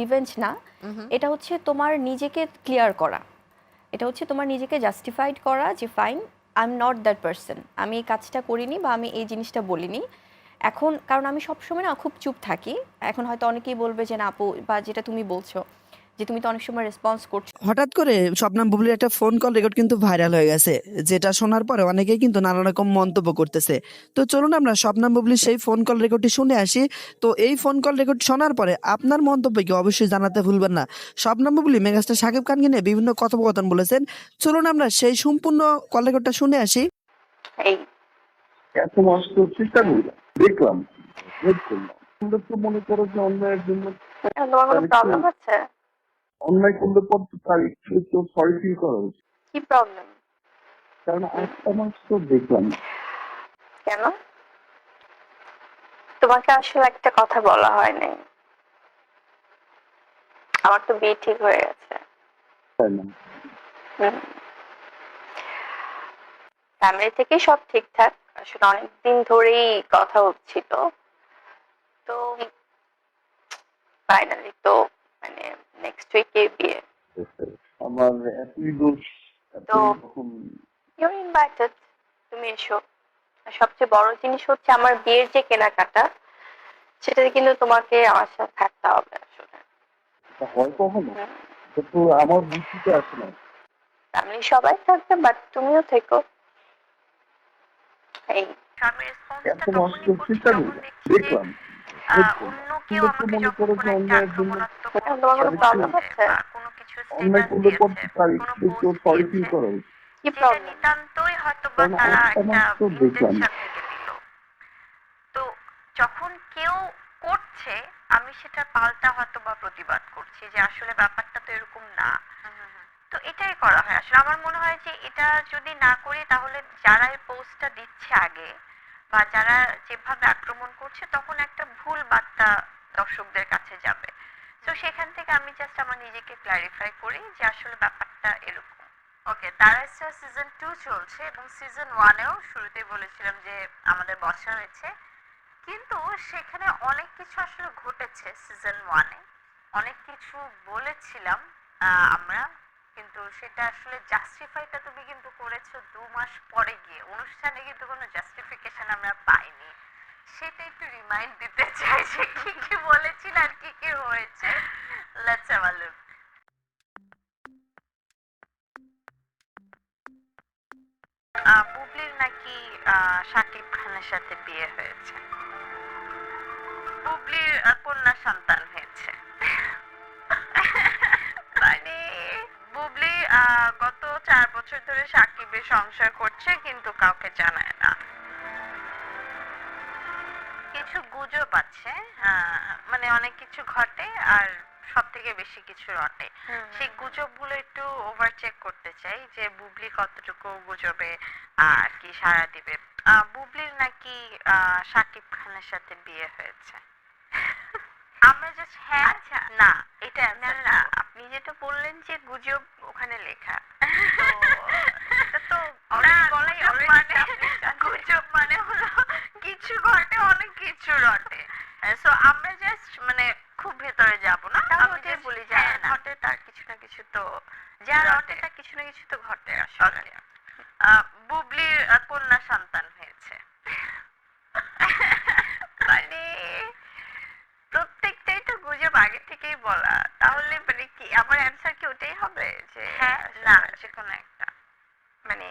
Revenge না এটা হচ্ছে তোমার নিজেকে ক্লিয়ার করা। এটা হচ্ছে তোমার নিজেকে জাস্টিফাইড করা যে fine I am not that person আমি এই কাজটা করিনি বা আমি এই জিনিসটা বলিনি। এখন কারণ আমি সবসময় না খুব চুপ থাকি। এখন হয়তো অনেকেই বলবে যে না আপু বা যেটা তুমি বলছো যে তুমি তো অনেক সময় রেসপন্স করছ। হঠাৎ করে শবনাম বুবলির একটা ফোন কল রেকর্ড কিন্তু ভাইরাল হয়ে গেছে যেটা শোনার পরে অনেকেই কিন্তু নানা রকম মন্তব্য করতেছে। তো চলুন আমরা শবনাম বুবলির সেই ফোন কল রেকর্ডটি শুনে আসি। তো এই ফোন কল রেকর্ড শোনার পরে আপনার মন্তব্য কি অবশ্যই জানাতে ভুলবেন না। শবনাম বুবলি মেগাস্টার সাকিব খানকে নিয়ে বিভিন্ন কথোপকথন বলেছেন। চলুন আমরা সেই সম্পূর্ণ কল রেকর্ডটা শুনে আসি। এই। এত মাস তো চেষ্টা করলাম দেখলাম। তোমরা তো মনে করো যে অন্যায়ের জন্য তোমার কোনো প্রবলেম আছে অন্যায় করলে পর তার একটু তো সরি ফিল করা উচিত কি প্রবলেম কারণ একটা মাস তো দেখলাম। কেন? তোমাকে আসলে একটা কথা বলা হয় নাই। আমার তো বিয়ে ঠিক হয়ে গেছে। তাই না? ফ্যামিলি থেকে সব ঠিকঠাক। আসলে অনেকদিন ধরেই কথা হচ্ছিল। তো ফাইনালি তো উইকে বিয়ে আমার এতই দোষ তো- ইউর ইনভাইটেড তুমি এসো। সবচেয়ে বড় জিনিস হচ্ছে আমার বিয়ের যে কেনাকাটা সেটাতে কিন্তু তোমাকে আমার সাথে থাকতে হবে আসলে। হয় কখনো? আমার বুদ্ধিতে আসে না। ফ্যামিলি সবাই থাকবে বাট তুমিও থেকো। এই দেখলাম। হেল্প করলাম তোমরা তো করো যে অন্যায়ের কোনো প্রবলেম আছে অন্যায় করলে পর তো তার একটু তো সরি ফিল করা উচিত কি প্রবলেম নিতান্তই হয়তো বা তারা একটা একটা মাস তো দেখলাম। intention থেকে দিল। তো যখন কেউ করছে আমি সেটা পাল্টা হয়তো বা প্রতিবাদ করছি যে আসলে ব্যাপারটা তো এরকম না। তো এটাই করা হয়। আসলে আমার মনে হয় যে এটা যদি না করি তাহলে যারা এই পোস্টটা দিচ্ছে আগে বা যারা যেভাবে আক্রমণ করছে, তখন একটা ভুল বার্তা দর্শকদের কাছে যাবে। তো সেখান থেকে আমি জাস্ট আমার নিজেকে ক্লারিফাই করি যে আসলে ব্যাপারটা এরকম। ওকে তারা স্টার সিজন টু চলছে এবং সিজন ওয়ানেও শুরুতেই বলেছিলাম যে আমাদের বসা হয়েছে। কিন্তু সেখানে অনেক কিছু আসলে ঘটেছে সিজন ওয়ানে অনেক কিছু বলেছিলাম আমরা। কিন্তু সেটা আসলে জাস্টিফাইটা তুমি কিন্তু করেছ দু মাস পরে গিয়ে। অনুষ্ঠানে কিন্তু কোনো জাস্টিফিকেশন আমরা পাইনি। সেটা একটু রিমাইন্ড দিতে চাই যে কি কি বলেছিল আর কি কি হয়েছে। লেটস হ্যাভ বুবলির নাকি শাকিব খানের সাথে বিয়ে হয়েছে? বুবলির কন্যা সন্তান হয়েছে। গত চার বছর ধরে সাকিবের সংসার করছে কিন্তু কাউকে জানায় না। কিছু গুজব আছে মানে অনেক কিছু ঘটে আর সব থেকে বেশি কিছু রটে। সেই গুজবগুলো একটু ওভার চেক করতে চাই যে বুবলি কতটুকু গুজবে আর কি সাড়া দিবে। বুবলির নাকি শাকিব খানের সাথে বিয়ে হয়েছে? আমরা জাস্ট হ্যাঁ আচ্ছা না এটা না না আপনি যেটা বললেন যে গুজব ওখানে লেখা। তো গুজব মানে হলো কিছু ঘটে অনেক কিছু রটে। সো আমরা জাস্ট মানে খুব ভেতরে যাব না? আমি যে বলি যে ঘটে তার কিছু না কিছু তো যা রটে। তার কিছু না কিছু তো ঘটে আসলে। আহ, বুবলির কন্যা সন্তান হয়েছে মানে প্রত্যেকটাই তো গুজব আগে থেকেই বলা। তাহলে মানে কি আমার অ্যান্সার কি ওটাই হবে যে হ্যাঁ না যে কোনো একটা। মানে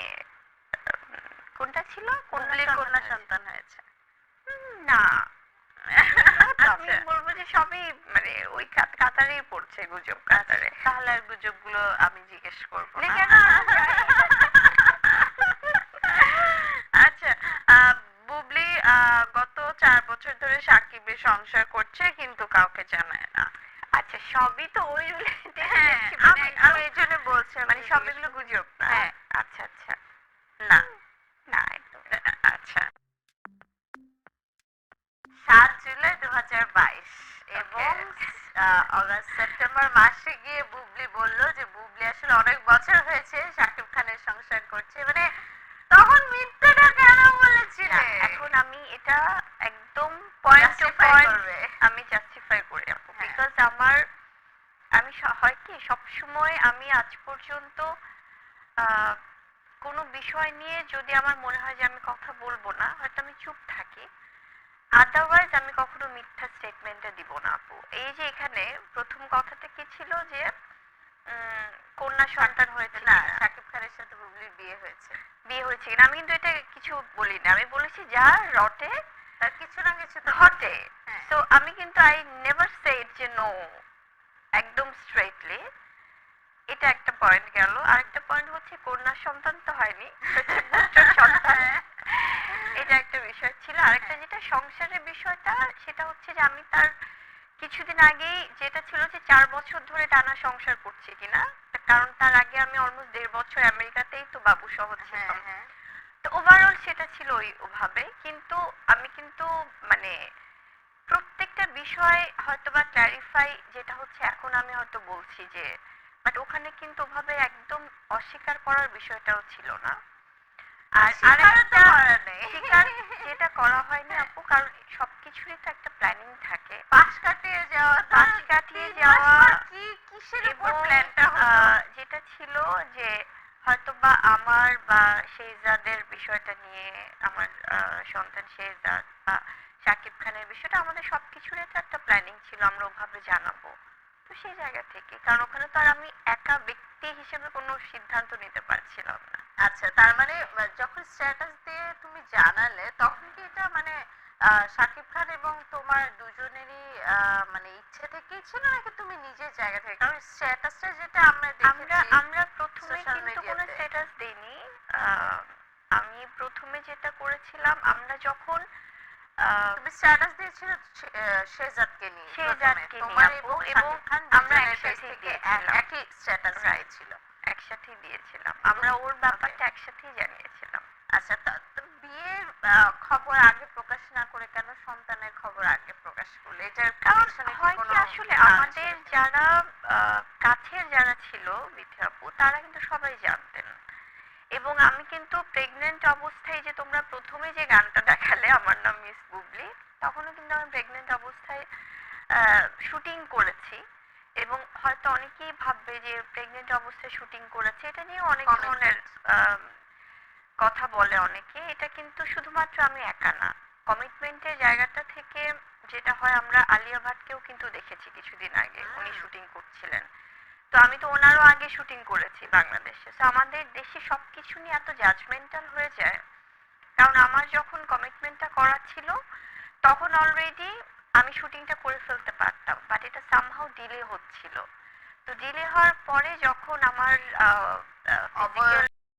কোনটা ছিল? কন্যা সন্তান হয়েছে। না। আমি বলব যে সবই মানে ওই কাতারেই পড়ছে গুজব কাতারে। তাহলে আর গুজবগুলো আমি জিজ্ঞেস করব আচ্ছা আহ, বুবলি আহ, গত চার বছর ধরে সাকিবের সংসার করছে কিন্তু কাউকে জানায় আচ্ছা সবই তো ওই হ্যাঁ আমি আমি এই জন্য বলছি মানে সবগুলো গুজব হ্যাঁ। আচ্ছা আচ্ছা। না না একদম আচ্ছা। সাত জুলাই দু হাজার বাইশ এবং অগাস্ট সেপ্টেম্বর মাসে গিয়ে বুবলি বলল যে বুবলি আসলে অনেক বছর হয়েছে শাকিব খানের সংসার করছে। মানে তখন মিথ্যাটা কেন বলেছিলে? এখন আমি এটা একদম পয়েন্ট টু পয়েন্ট আমি জাস্টিফাই করি বিকজ আমার আমি স- হয় কি সবসময় আমি আজ পর্যন্ত কোনো বিষয় নিয়ে যদি আমার মনে হয় যে আমি কথা বলব না হয়তো আমি চুপ থাকি। আদারওয়াইজ আমি কখনো মিথ্যা স্টেটমেন্টটা দিব না আপু। এই যে এখানে প্রথম কথাটা কি ছিল যে কন্যা সন্তান হয়েছে না? শাকিব খানের সাথে বুবলির বিয়ে হয়েছে। বিয়ে হয়েছে কিনা? আমি কিন্তু এটা কিছু বলিনি। আমি বলেছি যা রটে তার কিছু না কিছু তো ঘটে। হ্যাঁ। সো আমি কিন্তু আই নেভার সেড যে নো একদম স্ট্রেটলি এটা একটা পয়েন্ট গেল। আরেকটা পয়েন্ট হচ্ছে কন্যা সন্তান তো হয়নি। সন্তান। এটা একটা বিষয় ছিল। আরেকটা যেটা সংসারের বিষয়টা সেটা হচ্ছে যে আমি তার কিছুদিন আগেই যেটা ছিল যে চার বছর ধরে টানা সংসার করছি কিনা। কারণ তার আগে আমি অলমোস্ট দেড় বছর আমেরিকাতেই তো বাবু সহ হ্যাঁ ছিলাম। হ্যাঁ। তো ওভারঅল সেটা ছিল ওই ওভাবে কিন্তু আমি কিন্তু মানে প্রত্যেকটা বিষয় হয়তো বা ক্ল্যারিফাই যেটা হচ্ছে এখন আমি হয়তো বলছি যে বাট ওখানে কিন্তু ওভাবে একদম অস্বীকার করার বিষয়টাও ছিল না। আর আরেকটা করা স্বীকার যেটা করা হয়নি আপু কারণ সবকিছুরই তো একটা প্ল্যানিং থাকে। পাশ কাটিয়ে যাওয়া পাশ কাটিয়ে যাওয়া কি কিসের উপর প্ল্যানটা যেটা ছিল যে হয়তোবা আমার বা শেহজাদের বিষয়টা নিয়ে আমার সন্তান শেহজাদ বা শাকিব খানের বিষয়টা আমাদের সবকিছুরই তো একটা প্ল্যানিং ছিল আমরা ওভাবে জানাব। তো সেই জায়গা থেকে কারণ ওখানে তো আর আমি একা ব্যক্তি হিসেবে কোনো সিদ্ধান্ত নিতে পারছিলাম না। আচ্ছা তার মানে যখন স্ট্যাটাস দিয়ে তুমি জানালে তখন কি এটা মানে শাকিব খান এবং তোমার দুজনেরই মানে ইচ্ছে থেকেই ছিল নাকি তুমি নিজের জায়গা থেকে? কারণ স্ট্যাটাসটা যেটা আমরা আমরা আমরা প্রথমে কিন্তু কোনো স্ট্যাটাস দেইনি। আহ, আমি প্রথমে যেটা করেছিলাম আমরা যখন তুমি স্ট্যাটাস দিয়েছিল শে- আহ, শেহজাদকে নিয়ে। নিয়ে তোমার এবং এবং আমরা দিয়েছিলাম। একই স্ট্যাটাস Right. একসাথেই দিয়েছিলাম। আমরা ওর ব্যাপারটা একসাথেই জানিয়েছিলাম। আচ্ছা তো বিয়ের খবর আগে প্রকাশ না করে কেন সন্তানের খবর আগে প্রকাশ করলে? এটার কারণ হয় কি আসলে আমাদের যারা কাছের যারা ছিল বিথি আপু তারা কিন্তু সবাই জানতেন। এবং আমি প্রেগনেন্ট অবস্থায় যে তোমরা প্রথমে যে গানটা দেখালে আমার নাম মিস বুবলি তখনও কিন্তু আমি প্রেগনেন্ট অবস্থায় শুটিং করেছি। এবং হয়তো অনেকেই ভাববে যে প্রেগনেন্ট অবস্থায় শুটিং করেছে। এটা নিয়ে অনেক ধরনের কথা বলে অনেকে। এটা কিন্তু শুধুমাত্র আমি একা না। কমিটমেন্টের জায়গাটা থেকে যেটা হয় আমরা আলিয়া ভাটকেও কিন্তু দেখেছি কিছুদিন আগে। উনি শুটিং করছিলেন। তো আমি তো ওনারও আগে শুটিং করেছি বাংলাদেশে। তো আমাদের দেশে সবকিছু নিয়ে এত জাজমেন্টাল হয়ে যায়। কারণ আমার যখন কমিটমেন্টটা করা ছিল, তখন অলরেডি আমি শুটিংটা করে ফেলতে পারতাম। বাট এটা সামহাও ডিলে হচ্ছিল। তো ডিলে হওয়ার পরে যখন আমার